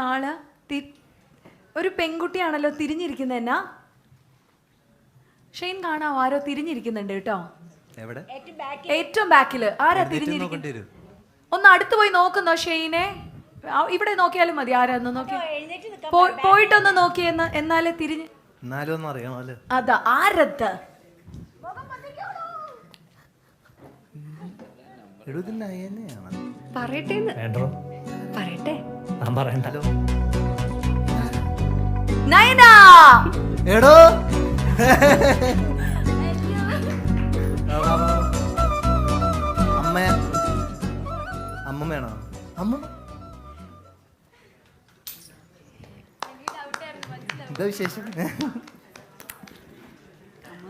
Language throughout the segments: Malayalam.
ആൾ തി- ഒരു പെൺകുട്ടിയാണല്ലോ തിരിഞ്ഞിരിക്കുന്നത് എന്നാ? ഷെയിൻ കാണാവോ ആരോ തിരിഞ്ഞിരിക്കുന്നുണ്ട് കേട്ടോ. എവിടെ? ഏറ്റവും ബാക്കിൽ. ആരാ തിരിഞ്ഞിരിക്കുന്നത് ഒന്ന് അടുത്ത് പോയി നോക്കുന്നോ ഷെയിനെ? ആ, ഇവിടെ നോക്കിയാലും മതി. ആരാന്ന് നോക്കി പോ- പോയിട്ടൊന്ന് നോക്കിയെന്ന് എന്നാലേ തിരിഞ്ഞ് എന്നാലും ഒന്നും അതാ ആരത്? നയനയാണ്? പറയട്ടെ വേണ്ടോ? പറയണ്ട. എടോ. അമ്മ. അമ്മമ്മയാണോ അമ്മ. എന്താ വിശേഷം? എല്ലാം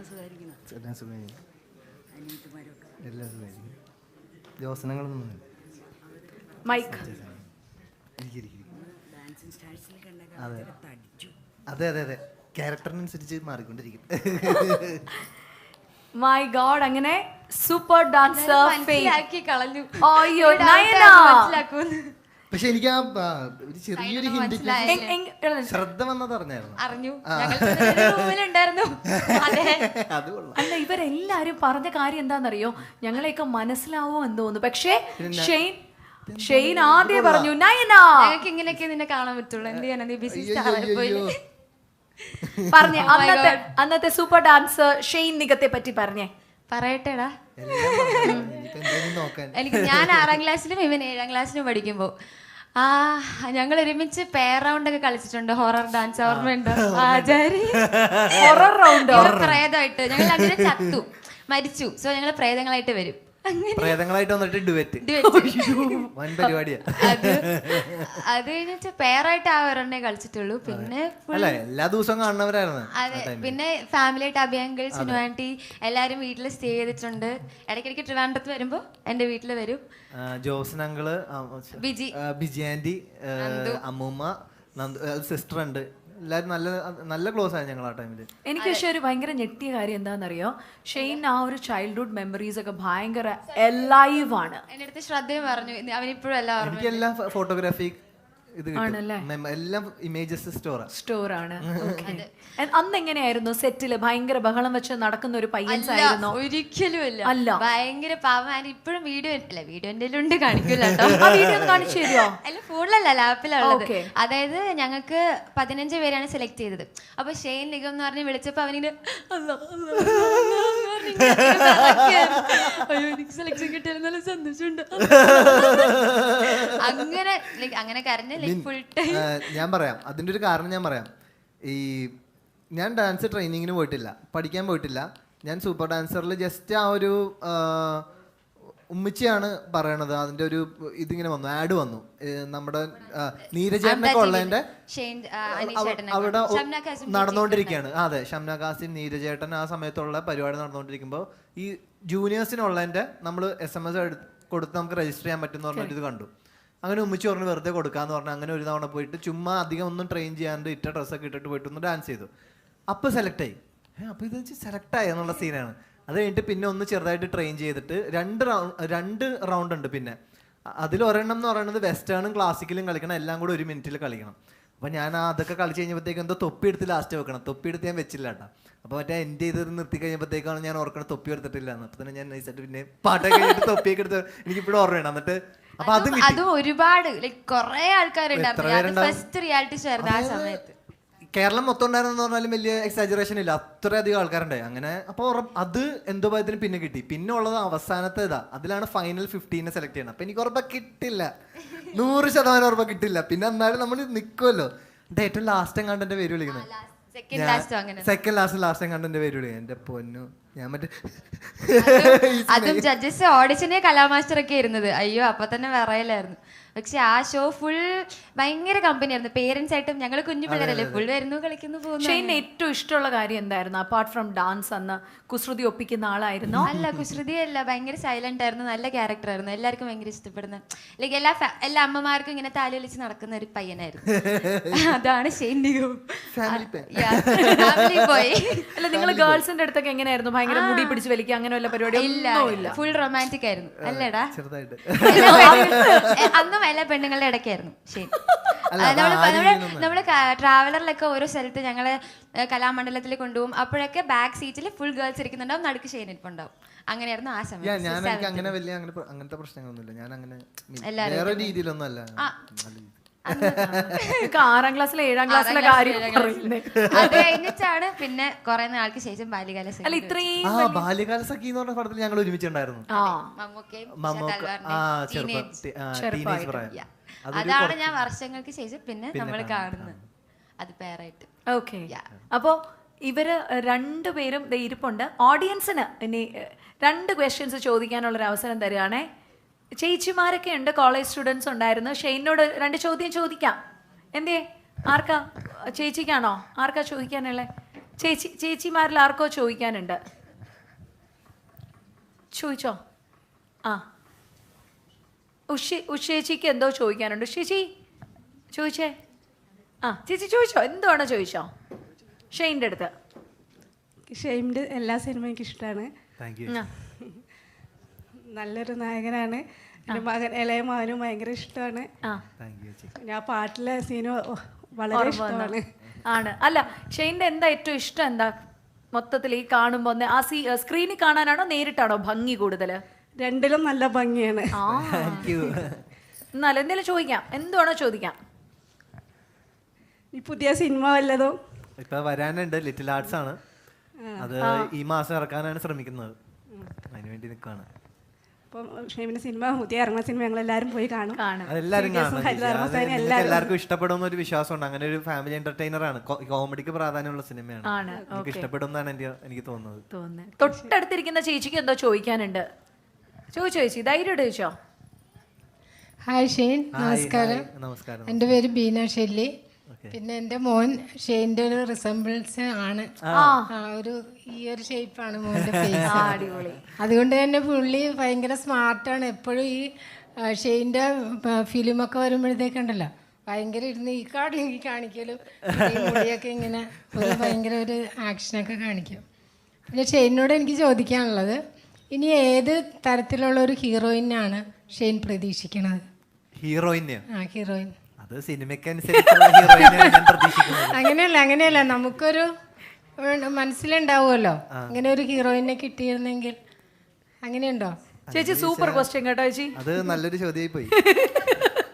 സുഖമായിരിക്കുന്നു. എല്ലാം സുഖമായിരിക്കുന്നു. യോസനങ്ങളൊന്നും വന്നില്ല. മൈക്ക്. അതെ. അതെ അതെ അതെ. ക്യാരക്ടറിനനുസരിച്ച് മാറിക്കൊണ്ടിരിക്കും. മൈ ഗോഡ് അങ്ങനെ സൂപ്പർ ഡാൻസർ കളഞ്ഞു. അയ്യോ മനസ്സിലാക്കുമെന്ന്. പക്ഷെ എനിക്ക് ആ ഒരു ചെറിയൊരു ഹിന്റ് ശ്രദ്ധ വന്നത് അറിഞ്ഞായിരുന്നു? അറിഞ്ഞു. അല്ല ഇവരെല്ലാരും പറഞ്ഞ കാര്യം എന്താണെന്നറിയോ? ഞങ്ങളെയൊക്കെ മനസ്സിലാവോ എന്ന് തോന്നുന്നു. പക്ഷേ ഷെയ്ൻ ഷെയ്ൻ ആദ്യം പറഞ്ഞു നയന! ഞങ്ങൾക്ക് ഇങ്ങനെയൊക്കെ നിന്നെ കാണാൻ പറ്റുള്ളൂ. എന്ത് ചെയ്യാനാ? നീ ബിസി പറഞ്ഞേ അന്നത്തെ അന്നത്തെ സൂപ്പർ ഡാൻസർ ഷെയ്ൻ നിഗത്തെ പറ്റി പറഞ്ഞേ. പറയട്ടെടാ. എനിക്ക് ഞാൻ ആറാം ക്ലാസ്സിലും ഇവൻ ഏഴാം ക്ലാസ്സിലും പഠിക്കുമ്പോ ആ ഞങ്ങൾ ഒരുമിച്ച് പെയർ റൗണ്ട് ഒക്കെ കളിച്ചിട്ടുണ്ട്. ഹൊറർ ഡാൻസ് ഓർമ്മയുണ്ടോ? ആചാരി. ഹൊറർ റൗണ്ട് പ്രേതമായിട്ട് ഞങ്ങൾ അങ്ങനെ ചത്തു. മരിച്ചു. സോ ഞങ്ങൾ പ്രേതങ്ങളായിട്ട് വരും. പ്രേതങ്ങളായിട്ട് വന്നിട്ട് ഡുവറ്റ്. വൻ പരിപാടിയാ. അത് കഴിഞ്ഞിട്ട് പെയറായിട്ട് ആ ഒരെണ്ണേ കളിച്ചിട്ടുള്ളൂ. പിന്നെ അല്ല എല്ലാ ദിവസവും കാണുന്നവരായിരുന്നു അതെ. പിന്നെ ഫാമിലി ആയിട്ട് കഴിച്ചതിനു സിനുവാന്റി എല്ലാരും വീട്ടിൽ സ്റ്റേ ചെയ്തിട്ടുണ്ട്. ഇടയ്ക്കിടയ്ക്ക് ട്രിവാൻഡ്രത്ത് വരുമ്പോ എന്റെ വീട്ടിൽ വരും. ജോസൻ അങ്കിൾ ബിജി. ബിജി ആന്റി അമ്മൂമ്മ സിസ്റ്റർ ഉണ്ട്. എല്ലാരും നല്ല നല്ല ക്ലോസ് ആയി ഞങ്ങൾ ആ ടൈമിൽ എനിക്ക് പക്ഷെ ഒരു ഭയങ്കര ഞെട്ടിയ കാര്യം എന്താണെന്നറിയോ? ഷെയ്ൻ ആ ഒരു ചൈൽഡ്ഹുഡ് മെമ്മറീസ് ഒക്കെ ഭയങ്കര ലൈവ് ആണ്. എന്റെ അടുത്ത് ശ്രദ്ധയും പറഞ്ഞു. അവനിപ്പോഴും എല്ലാ എനിക്ക് എല്ലാം ഫോട്ടോഗ്രാഫി ഇത് കിട്ടും. എല്ലാം ഇമേജസ് സ്റ്റോർ സ്റ്റോർ ആണ്. അന്ന് എങ്ങനെയായിരുന്നു സെറ്റിൽ ഭയങ്കര ബഹളം വെച്ച് നടക്കുന്ന ഒരു പയ്യൻസ് ആയിരുന്നോ ഒരിക്കലും അല്ല. ഭയങ്കര പാവം. ഇപ്പോഴും വീഡിയോ അല്ല വീഡിയോ എന്റെ ഉണ്ട് കാണിക്കില്ല കേട്ടോ. ആ വീഡിയോ കാണിച്ചു തരുമോ അല്ല ഫോണിലല്ല ലാപ്പിലുള്ളത്. അതായത് ഞങ്ങൾക്ക് പതിനഞ്ച് പേരാണ് സെലക്ട് ചെയ്തത്. അപ്പൊ ഷെയ്ൻ നിഗം എന്ന് പറഞ്ഞ് വിളിച്ചപ്പോ അവനിങ്ങനെ നല്ല സന്തോഷമുണ്ട്. അങ്ങനെ ലൈക്ക് അങ്ങനെ കരഞ്ഞ ലൈക്ക് ഫുൾ ടൈം ഞാൻ പറയാം. അതിന്റെ ഒരു കാരണം ഞാൻ പറയാം. ഈ ഞാൻ ഡാൻസ് ട്രെയിനിങ്ങിന് പോയിട്ടില്ല. പഠിക്കാൻ പോയിട്ടില്ല. ഞാൻ സൂപ്പർ ഡാൻസറിൽ ജസ്റ്റ് ആ ഒരു ഉമ്മിച്ചിയാണ് പറയണത്. അതിന്റെ ഒരു ഇതിങ്ങനെ വന്നു ആഡ് വന്നു. നമ്മുടെ നീരജേട്ടനെ ആ, അവിടെ നടന്നുകൊണ്ടിരിക്കുകയാണ്. അതെ ഷംന കാസിം നീരജേട്ടൻ ആ സമയത്തുള്ള പരിപാടി നടന്നുകൊണ്ടിരിക്കുമ്പോൾ ഈ ജൂനിയേഴ്സിനുള്ളതിന്റെ നമ്മൾ എസ് എം എസ് കൊടുത്ത് നമുക്ക് രജിസ്റ്റർ ചെയ്യാൻ പറ്റും എന്ന് പറഞ്ഞിട്ട് ഇത് കണ്ടു. അങ്ങനെ ഉമ്മിച്ച് പറഞ്ഞ് വെറുതെ കൊടുക്കാന്ന് പറഞ്ഞു അങ്ങനെ ഒരു തവണ പോയിട്ട് ചുമ്മാ അധികം ഒന്നും ട്രെയിൻ ചെയ്യാണ്ട് ഇട്ട ഡ്രസ്സൊക്കെ ഇട്ടിട്ട് പോയിട്ട് ഒന്ന് ഡാൻസ് ചെയ്തു. അപ്പോൾ സെലക്ട് ആയി. അപ്പൊ അപ്പോൾ ഇത് സെലക്ട് ആയി എന്നുള്ള സീനാണ് അത് കഴിഞ്ഞിട്ട് പിന്നെ ഒന്ന് ചെറുതായിട്ട് ട്രെയിൻ ചെയ്തിട്ട് രണ്ട് റൗണ്ട് രണ്ട് റൗണ്ട് ഉണ്ട് പിന്നെ. അതിൽ ഒരെണ്ണം എന്ന് പറയുന്നത് വെസ്റ്റേണും ക്ലാസിക്കലും കളിക്കണം എല്ലാം കൂടെ ഒരു മിനിറ്റിൽ കളിക്കണം. അപ്പം ഞാൻ അതൊക്കെ കളിച്ച് കഴിഞ്ഞപ്പോഴത്തേക്കും എന്തോ തൊപ്പി എടുത്ത് ലാസ്റ്റ് വെക്കണം. തൊപ്പി എടുത്ത് ഞാൻ വെച്ചില്ല കേട്ടോ. അപ്പോൾ മറ്റേ എന്റെ ഇത് നിർത്തി കഴിഞ്ഞപ്പോഴത്തേക്കാണ് ഞാൻ ഓർക്കണം തൊപ്പി എടുത്തിട്ടില്ല എന്ന്. അപ്പം തന്നെ ഞാൻ നൈസായിട്ട് പിന്നെ പാട്ടൊക്കെ കഴിഞ്ഞിട്ട് തൊപ്പിയൊക്കെ എടുത്ത് എനിക്കിപ്പോഴും ഓർമ്മയാണ് എന്നിട്ട് അപ്പം അതും ഒരുപാട് ലൈക്ക് കുറേ ആൾക്കാരുണ്ടായിരുന്നു? ഫസ്റ്റ് റിയാലിറ്റി ഷോ ആയിരുന്നു ആ സമയത്ത്. കേരളം മൊത്തം ഉണ്ടായിരുന്നു പറഞ്ഞാലും വലിയ എക്സാജറേഷൻ ഇല്ല. അത്രയധികം ആൾക്കാരുണ്ടായി അങ്ങനെ അപ്പോൾ അത് എന്തോ ഭയത്തിന് പിന്നെ കിട്ടി. പിന്നെ ഉള്ളത് അവസാനത്തെ ഇതാ. അതിലാണ് ഫൈനൽ ഫിഫ്റ്റീനെ സെലക്ട് ചെയ്യണം അപ്പൊ എനിക്ക് ഉറപ്പ കിട്ടില്ല. നൂറ് ശതമാനം ഉറപ്പ കിട്ടില്ല. പിന്നെ എന്നാലും നമ്മൾ നിൽക്കുമല്ലോ എന്റെ ഏറ്റവും ലാസ്റ്റ് എങ്ങാണ്ട് എന്റെ പേര് വിളിക്കുന്നത്? സെക്കൻഡ് ലാസ്റ്റ് ലാസ്റ്റ് എങ്ങാണ്ട് എന്റെ പേര് വിളിക്കുന്നത്? എന്റെ പൊന്നു. ഞാൻ മറ്റേ അതും ജഡ്ജസ് ഓഡിഷനെ കലാമാസ്റ്റർ ഒക്കെ ഇരുന്നത് അയ്യോ അപ്പൊ തന്നെ വിറയലായിരുന്നു. പക്ഷെ ആ ഷോ ഫുൾ ഭയങ്കര കമ്പനിയായിരുന്നു പേരൻസ് ആയിട്ടും ഞങ്ങൾ കുഞ്ഞു പിള്ളേരല്ലേ? ഫുൾ വരുന്നു കളിക്കുന്നു പോകുന്നു ഷെയ്ന് ഏറ്റവും ഇഷ്ടമുള്ള കാര്യം എന്തായിരുന്നു? അപ്പാർട്ട് ഫ്രം ഡാൻസ് അന്ന് കുസൃതി ഒപ്പിക്കുന്ന ആളായിരുന്നു? അല്ല കുസൃതി അല്ല ഭയങ്കര സൈലന്റ് ആയിരുന്നു നല്ല ക്യാരക്ടർ ആയിരുന്നു. എല്ലാവർക്കും ഭയങ്കര ഇഷ്ടപ്പെടുന്ന ലൈക്ക് എല്ലാ എല്ലാ അമ്മമാർക്കും ഇങ്ങനെ താലി വലിച്ച് നടക്കുന്ന ഒരു പയ്യനായിരുന്നു. അതാണ് ഷെയ്ൻ നിഗം. പോയി അല്ല നിങ്ങൾ ഗേൾസിന്റെ അടുത്തൊക്കെ എങ്ങനെയായിരുന്നു? ഭയങ്കര മുടി പിടിച്ച് വലിക്കുക അങ്ങനെ വല്ല പരിപാടി ഇല്ല ഇല്ല. ഫുൾ റൊമാന്റിക് ആയിരുന്നു. അല്ലേടാ? ചെറുതായിട്ട്. അന്നും എല്ലാ പെണ്ണുങ്ങളുടെ ഇടയ്ക്കായിരുന്നു. ശരി. നമ്മൾ നമ്മൾ ട്രാവലറിലൊക്കെ ഓരോ സ്ഥലത്ത് ഞങ്ങൾ കലാമണ്ഡലത്തിൽ കൊണ്ടുപോകും. അപ്പോഴൊക്കെ ബാക്ക് സീറ്റിൽ ഫുൾ ഗേൾസ് ഇരിക്കുന്നുണ്ടാവും നടുക്ക് ഷെയ്ൻ ഇരിപ്പുണ്ടാവും. അങ്ങനെയായിരുന്നു ആ സമയം. ഞാൻ അങ്ങനെ വലിയ അങ്ങനത്തെ പ്രശ്നങ്ങളൊന്നുമില്ല. ഞാൻ അങ്ങനെ രീതിയിലൊന്നും അല്ല ആറാം ക്ലാസ്സിലെ ഏഴാം ക്ലാസ്സിലെ കാര്യം അത് കഴിഞ്ഞിട്ടാണ് പിന്നെ കുറെ നാൾക്ക് ശേഷം ബാല്യകാല സഖി. അല്ല ഇത്രയും ആ ബാല്യകാല സഖി എന്ന് പറഞ്ഞ പടത്തിൽ ഞങ്ങൾ ഒരുമിച്ചുണ്ടായിരുന്നു. അതാണ് ഞാൻ വർഷങ്ങൾക്ക് ശേഷം പിന്നെ നമ്മൾ കാണുന്നത്. അത് പേരായിട്ട് ഓക്കെ അപ്പോ ഇവർ രണ്ടുപേരും ദേ ഇരിപ്പുണ്ട്. ഓഡിയൻസിന് ഇനി രണ്ട് ക്വസ്റ്റ്യൻസ് ചോദിക്കാനുള്ള ഒരു അവസരം തരികയാണേ. ചേച്ചിമാരൊക്കെ ഉണ്ട് കോളേജ് സ്റ്റുഡൻസ് ഉണ്ടായിരുന്നു. ഷെയ്നോട് രണ്ട് ചോദ്യം ചോദിക്കാം. എന്തേ? ആർക്കാ? ചേച്ചിക്കാണോ? ആർക്കാ ചോദിക്കാനുള്ളത് ചേച്ചി ചേച്ചിമാരിൽ ആർക്കോ ചോദിക്കാനുണ്ട്? ചോദിച്ചോ? ആ. ഉഷി ഉഷേച്ചിക്ക് എന്തോ ചോദിക്കാനുണ്ട്. ഉഷേച്ചി ചോദിച്ചേ? ആ ചേച്ചി ചോദിച്ചോ? എന്തുവാണോ ചോദിച്ചോ? ഷെയിന്റെ അടുത്ത്. ഷെയിന്റെ എല്ലാ സിനിമയും എനിക്ക് ഇഷ്ടമാണ് താങ്ക് യു ആ. നല്ലൊരു നായകനാണ്. എന്റെ മകൻ ഇളയ മകനും ഭയങ്കര ഇഷ്ടമാണ്. ഞാൻ പാട്ടിലെ സീന് വളരെ ഇഷ്ടമാണ്. ആണ്. അല്ല ഷെയിന്റെ എന്താ ഏറ്റവും ഇഷ്ടം എന്താ? മൊത്തത്തിൽ ഈ കാണുമ്പോൾ ആ സീ സ്ക്രീനിൽ കാണാനാണോ നേരിട്ടാണോ ഭംഗി കൂടുതൽ? രണ്ടിലും നല്ല ഭംഗിയാണ്. എന്നാലും എന്തെങ്കിലും ചോദിക്കാം. എന്തുവാണോ ചോദിക്കാം. ഈ പുതിയ സിനിമ വല്ലതും? ഇപ്പൊ വരാനുണ്ട്. ലിറ്റിൽ ആർട്സ് ആണ്. അത് ഈ മാസം ഇറക്കാനാണ് ശ്രമിക്കുന്നത്. അതിനുവേണ്ടി നിൽക്കുകയാണ് അപ്പം ഷെയിമിന്റെ സിനിമ പുതിയ ഇറങ്ങുന്ന സിനിമ ഞങ്ങൾ എല്ലാവരും പോയി കാണും. എല്ലാവർക്കും ഇഷ്ടപ്പെടുന്ന ഒരു വിശ്വാസമുണ്ട്. അങ്ങനെ ഒരു ഫാമിലി എന്റർടൈനർ ആണ്. കോമഡിക്ക് പ്രാധാന്യമുള്ള സിനിമയാണ്. എനിക്ക് ഇഷ്ടപ്പെടും എന്നാണ് എനിക്ക് തോന്നുന്നത്. തൊട്ടടുത്തിരിക്കുന്ന ചേച്ചിക്ക് എന്തോ ചോദിക്കാനുണ്ട്. ചോദിച്ചോ ചേച്ചി ധൈര്യം ചോദിച്ചോ? ഹായ് ഷെയ്ൻ നമസ്കാരം. നമസ്കാരം എന്റെ പേര് ബീന ഷെല്ലി. പിന്നെ എന്റെ മോൻ ഷെയിന്റെ ഒരു റിസംബിൾസ് ആണ്. ആ, ഒരു ഈ ഒരു ഷേപ്പാണ് മോന്റെ ഫേസ് അടിപൊളി. അതുകൊണ്ട് തന്നെ പുള്ളി ഭയങ്കര സ്മാർട്ടാണ് എപ്പോഴും ഈ ഷെയിന്റെ ഫിലിമൊക്കെ വരുമ്പോഴത്തേക്കുണ്ടല്ലോ ഭയങ്കര ഇരുന്ന് ഈ കാടി ഈ കാണിക്കലും ഈ മുടിയൊക്കെ ഇങ്ങനെ ഒരു ഭയങ്കര ഒരു ആക്ഷനൊക്കെ കാണിക്കും. പിന്നെ ഷെയിനോട് എനിക്ക് ചോദിക്കാനുള്ളത് ഇനി ഏത് തരത്തിലുള്ള ഒരു ഹീറോയിനാണ് ഷെയിൻ പ്രതീക്ഷിക്കുന്നത് ഹീറോയിൻ ആ ഹീറോയിൻ അത് അങ്ങനെയല്ല അങ്ങനെയല്ല. നമുക്കൊരു മനസ്സിലുണ്ടാവുമല്ലോ. അങ്ങനെ ഒരു ഹീറോയിനെ കിട്ടിയിരുന്നെങ്കിൽ. അങ്ങനെയുണ്ടോ? ചേച്ചി സൂപ്പർ ക്വസ്റ്റ്യൻ കേട്ടോ ചേച്ചി. അത് നല്ലൊരു ചോദ്യമായി പോയി